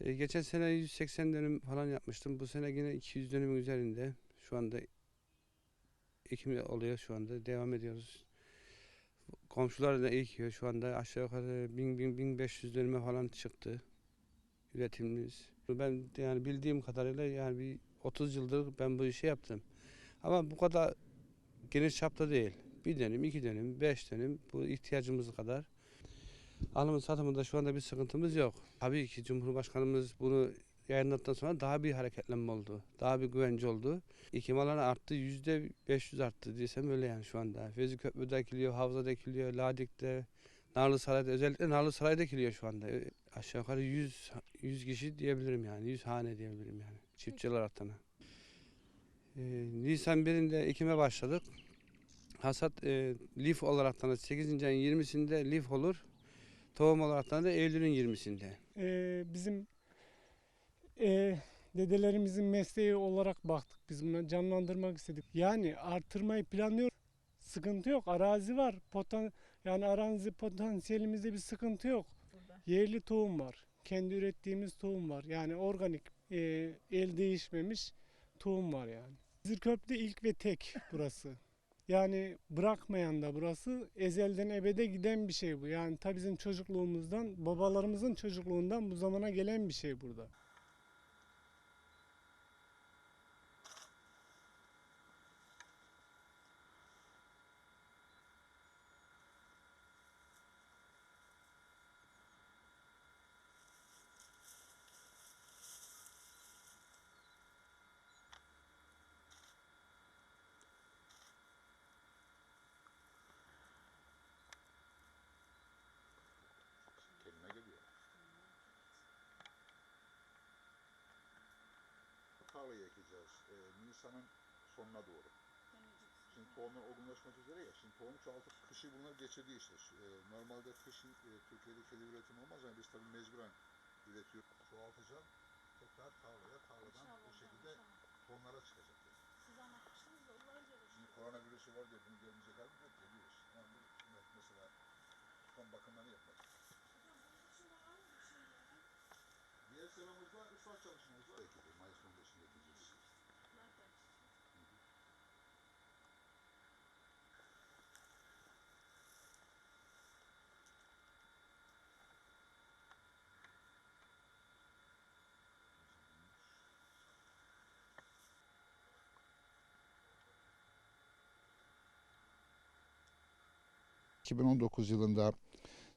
E, geçen sene 180 dönüm falan yapmıştım. Bu sene yine 200 dönümün üzerinde. Şu anda ekim oluyor şu anda. Devam ediyoruz. Komşular da ekiyor. Şu anda aşağı yukarı 1000 1000 1500 dönüme falan çıktı üretimimiz. Ben yani bildiğim kadarıyla yani bir 30 yıldır ben bu işi yaptım. Ama bu kadar geniş çapta değil. Bir dönüm, iki dönüm, beş dönüm bu ihtiyacımız kadar. Alımın satımında şu anda bir sıkıntımız yok. Tabii ki Cumhurbaşkanımız bunu yayınladıktan sonra daha bir hareketlenme oldu. Daha bir güvence oldu. İkim alanı arttı. Yüzde 500 arttı diysem öyle yani şu anda. Fezi Köprü'de ekiliyor, Havza'da ekiliyor, Ladik'te, Narlı Saray'da özellikle Narlı Saray'da ekiliyor şu anda. Aşağı yukarı 100, 100 kişi diyebilirim yani. 100 hane diyebilirim yani. Çiftçiler arttığını. E, Nisan 1'inde ekime başladık. Hasat e, lif olarak da 8. ayın 20'sinde lif olur. Tohum olarak da Eylül'ün 20'sinde. Ee, bizim e, dedelerimizin mesleği olarak baktık. Biz buna canlandırmak istedik. Yani artırmayı planlıyor. Sıkıntı yok. Arazi var. Potan yani arazi potansiyelimizde bir sıkıntı yok. Yerli tohum var. Kendi ürettiğimiz tohum var. Yani organik e, el değişmemiş tohum var yani. Zirköprü'de ilk ve tek burası. Yani bırakmayan da burası ezelden ebede giden bir şey bu. Yani ta bizim çocukluğumuzdan, babalarımızın çocukluğundan bu zamana gelen bir şey burada. Tarlayı ekeceğiz. Ee, Nisan'ın sonuna doğru. Şimdi tohumlar olgunlaşmak üzere ya. Şimdi tohum çoğaltıp kışı bunlar geçirdiği işte. Ee, normalde kışın e, Türkiye'de kedi üretim olmaz ama biz tabii mecburen üretiyoruz. Çoğaltacağım. Tekrar tarlaya, tarladan bu şekilde tohumlara çıkacak. yani. Siz anlatmıştınız da yıllarca da Şimdi koronavirüsü var diye bunu görmeyecek halim yok geliyoruz. Ama bu me- mesela son bakımlarını yapmak. Diğer sıramızda ıslah çalışmamız var. Ekili, Mayıs 15'inde ...2019 yılında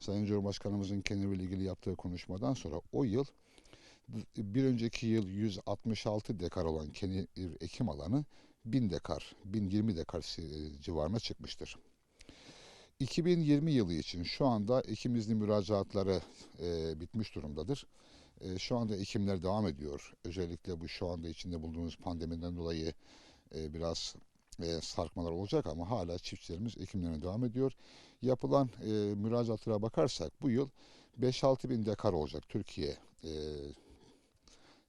Sayın Cumhurbaşkanımızın kendiyle ilgili yaptığı konuşmadan sonra o yıl bir önceki yıl 166 dekar olan kenevir ekim alanı 1000 dekar, 1020 dekar si- civarına çıkmıştır. 2020 yılı için şu anda ekim izni müracaatları e, bitmiş durumdadır. E, şu anda ekimler devam ediyor. Özellikle bu şu anda içinde bulunduğumuz pandemiden dolayı e, biraz e, sarkmalar olacak ama hala çiftçilerimiz ekimlerine devam ediyor. Yapılan e, müracaatlara bakarsak bu yıl 5-6 bin dekar olacak Türkiye e,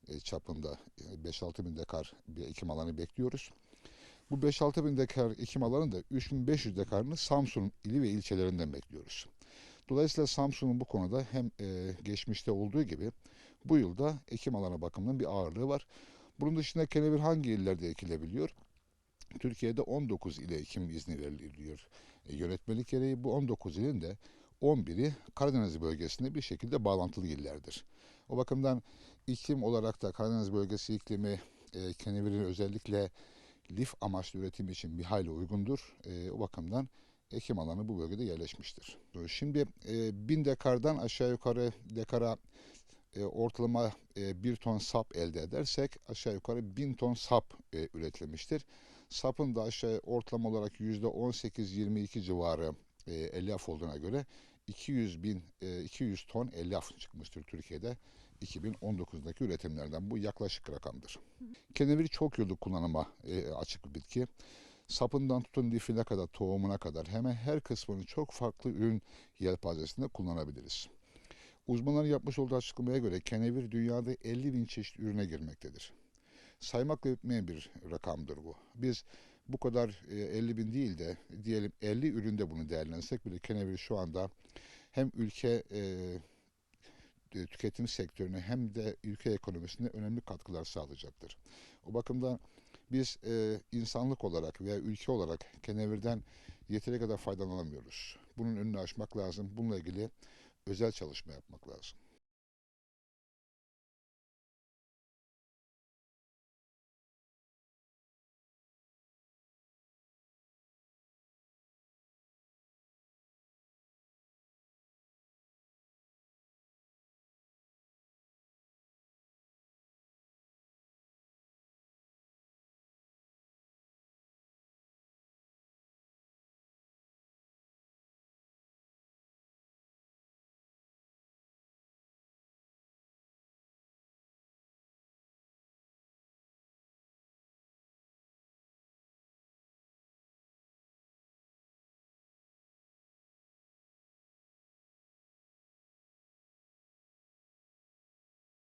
e, çapında e, 5-6 bin dekar bir ekim alanı bekliyoruz. Bu 5-6 bin dekar ekim alanının da 3500 dekarını Samsun ili ve ilçelerinden bekliyoruz. Dolayısıyla Samsun'un bu konuda hem e, geçmişte olduğu gibi bu yılda ekim alanı bakımından bir ağırlığı var. Bunun dışında kenevir hangi illerde ekilebiliyor? Türkiye'de 19 ile ekim izni veriliyor. E, yönetmelik gereği bu 19 ilin de 11'i Karadeniz bölgesinde bir şekilde bağlantılı illerdir. O bakımdan iklim olarak da Karadeniz bölgesi iklimi e, kenevirin özellikle lif amaçlı üretim için bir hayli uygundur. E, o bakımdan ekim alanı bu bölgede yerleşmiştir. Şimdi e, 1000 dekardan aşağı yukarı dekara e, ortalama e, 1 ton sap elde edersek aşağı yukarı 1000 ton sap e, üretilmiştir. Sapın da aşağı ortalama olarak %18-22 civarı e, elyaf olduğuna göre 200 bin e, 200 ton elyaf çıkmıştır Türkiye'de 2019'daki üretimlerden. Bu yaklaşık rakamdır. Kenevir çok yıllık kullanıma e, açık bir bitki. Sapından tutun lifine kadar, tohumuna kadar hemen her kısmını çok farklı ürün yelpazesinde kullanabiliriz. Uzmanların yapmış olduğu açıklamaya göre kenevir dünyada 50 bin çeşit ürüne girmektedir. Saymakla bitmeyen bir rakamdır bu. Biz bu kadar e, 50 bin değil de diyelim 50 üründe bunu değerlensek bile kenevir şu anda hem ülke e, e, tüketim sektörüne hem de ülke ekonomisine önemli katkılar sağlayacaktır. O bakımdan biz e, insanlık olarak veya ülke olarak kenevirden yeteri kadar faydalanamıyoruz. Bunun önünü açmak lazım. Bununla ilgili özel çalışma yapmak lazım.